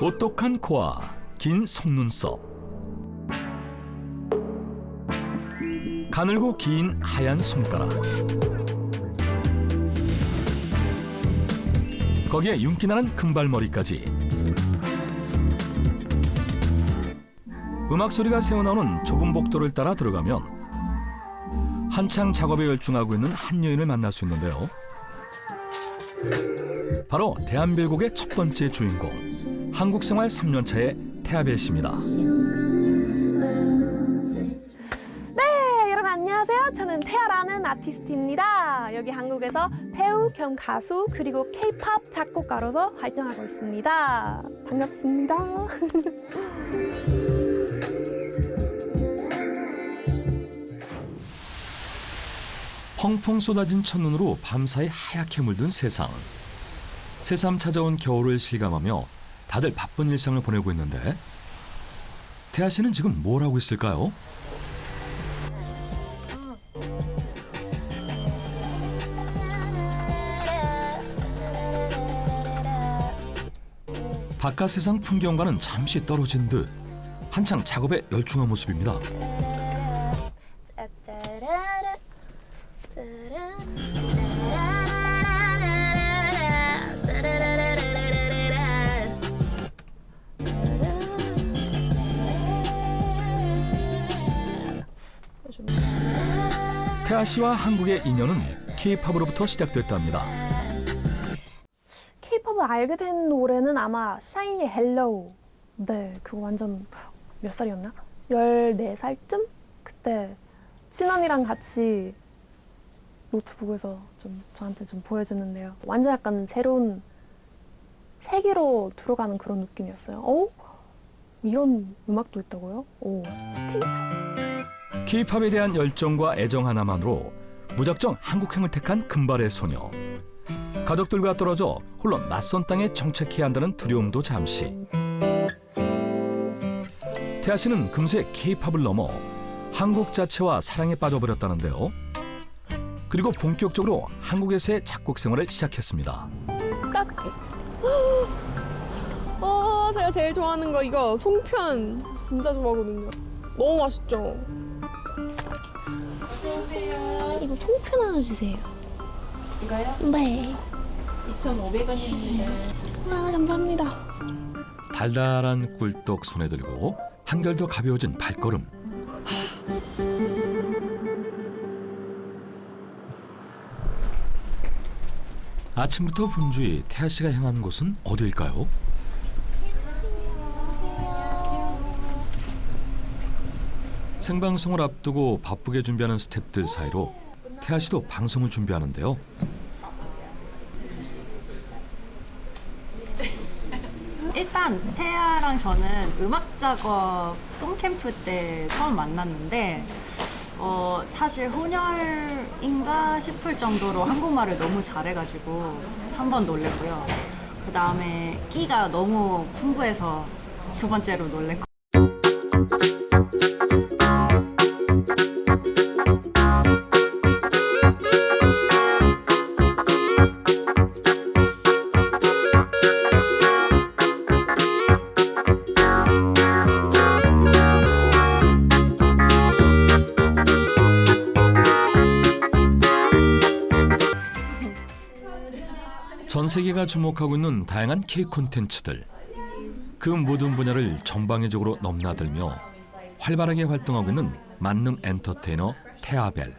오똑한 코와 긴 속눈썹. 가늘고 긴 하얀 손가락. 거기에 윤기나는 금발머리까지. 음악 소리가 새어나오는 좁은 복도를 따라 들어가면 한창 작업에 열중하고 있는 한 여인을 만날 수 있는데요. 바로 대한별곡의 첫 번째 주인공 한국 생활 3년 차의 태아벨 씨입니다. 네, 여러분 안녕하세요. 저는 태아라는 아티스트입니다. 여기 한국에서 배우 겸 가수 그리고 K-팝 작곡가로서 활동하고 있습니다. 반갑습니다. 펑펑 쏟아진 첫눈으로 밤사이 하얗게 물든 세상. 새삼 찾아온 겨울을 실감하며 다들 바쁜 일상을 보내고 있는데 태아 씨는 지금 뭘 하고 있을까요? 바깥 세상 풍경과는 잠시 떨어진 듯 한창 작업에 열중한 모습입니다. 태아 씨와 한국의 인연은 K-팝으로부터 시작됐답니다. K-팝을 알게 된 노래는 아마 샤이니 헬로우. 네, 그거 완전 몇 살이었나? 14살쯤? 그때 친언니랑 같이 노트북에서 좀 저한테 좀 보여주는데요. 완전 약간 새로운 세계로 들어가는 그런 느낌이었어요. 어? 이런 음악도 있다고요? 오, 티. K-팝에 대한 열정과 애정 하나만으로 무작정 한국행을 택한 금발의 소녀. 가족들과 떨어져 홀로 낯선 땅에 정착해야 한다는 두려움도 잠시. 태아 씨는 금세 K-팝을 넘어 한국 자체와 사랑에 빠져버렸다는데요. 그리고 본격적으로 한국에서의 작곡 생활을 시작했습니다. 아, 제가 제일 좋아하는 거 이거 송편 진짜 좋아하거든요. 너무 맛있죠? 안녕하세요. 이거 송편 하나 주세요. 이거요? 네. 2,500원입니다. 와, 감사합니다. 달달한 꿀떡 손에 들고 한결 더 가벼워진 발걸음. 아침부터 분주히 태아 씨가 향한 곳은 어디일까요? 생방송을 앞두고 바쁘게 준비하는 스탭들 사이로 태아 씨도 방송을 준비하는데요. 일단 태아랑 저는 음악 작업 송캠프 때 처음 만났는데 어, 사실 혼혈인가 싶을 정도로 한국말을 너무 잘해가지고 한 번 놀랬고요. 그 다음에 끼가 너무 풍부해서 두 번째로 놀랬고. 전 세계가 주목하고 있는 다양한 K 콘텐츠들. 그 모든 분야를 전방위적으로 넘나들며 활발하게 활동하고 있는 만능 엔터테이너 태아벨.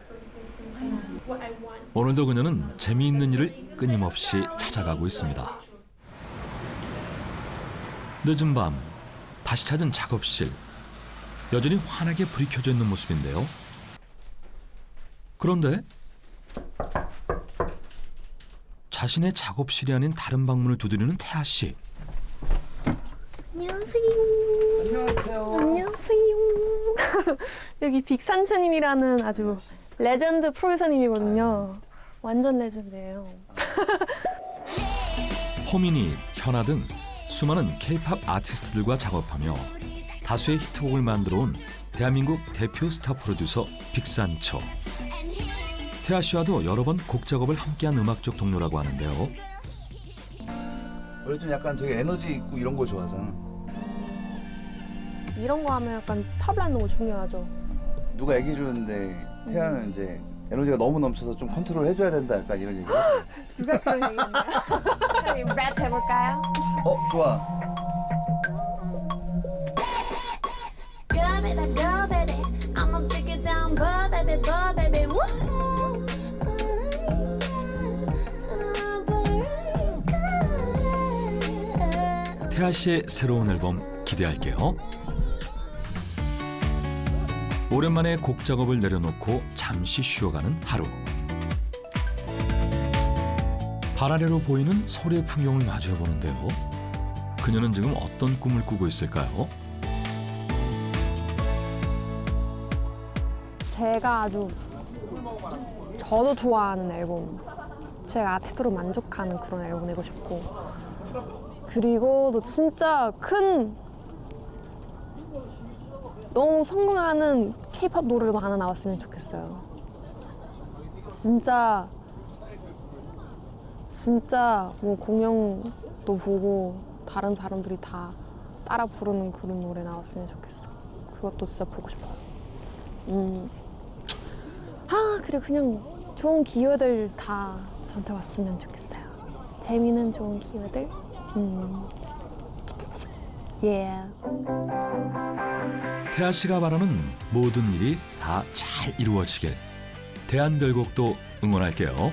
오늘도 그녀는 재미있는 일을 끊임없이 찾아가고 있습니다. 늦은 밤 다시 찾은 작업실. 여전히 환하게 불이 켜져 있는 모습인데요. 그런데 자신의 작업실이 아닌 다른 방문을 두드리는 태아 씨. 안녕하세요. 안녕하세요. 안녕하세요. 여기 빅산추님이라는 아주 레전드 프로듀서님이거든요. 완전 레전드예요. 호미니, 현아 등 수많은 K-팝 아티스트들과 작업하며 다수의 히트곡을 만들어 온 대한민국 대표 스타 프로듀서 빅산초. 태아 씨와도 여러 번 곡 작업을 함께한 음악적 동료라고 하는데요. 원래 좀 약간 되게 에너지 있고 이런 걸 좋아하잖아. 이런 거 하면 약간 탑라인 너무 중요하죠. 누가 얘기해 주는데 태아는 이제 에너지가 너무 넘쳐서 좀 컨트롤 해줘야 된다 약간 이런 얘기. 누가 그런 얘기했나요? 그럼 랩 해볼까요? 어 좋아. Baby, 태아 씨의 새로운 앨범 기대할게요. 오랜만에 곡 작업을 내려놓고 잠시 쉬어가는 하루. 발 아래로 보이는 서울의 풍경을 마주해 보는데요. 그녀는 지금 어떤 꿈을 꾸고 있을까요? 제가 아주 저도 좋아하는 앨범 제가 아티스트로 만족하는 그런 앨범 내고 싶고 그리고 또 진짜 큰 너무 성공하는 케이팝 노래도 하나 나왔으면 좋겠어요 진짜 진짜 뭐 공연도 보고 다른 사람들이 다 따라 부르는 그런 노래 나왔으면 좋겠어 그것도 진짜 보고 싶어요 음. 아 그리고 그냥 좋은 기회들 다 저한테 왔으면 좋겠어요. 재미는 좋은 기회들. 음. 예. 태아 씨가 바라는 모든 일이 다 잘 이루어지길 대한별곡도 응원할게요.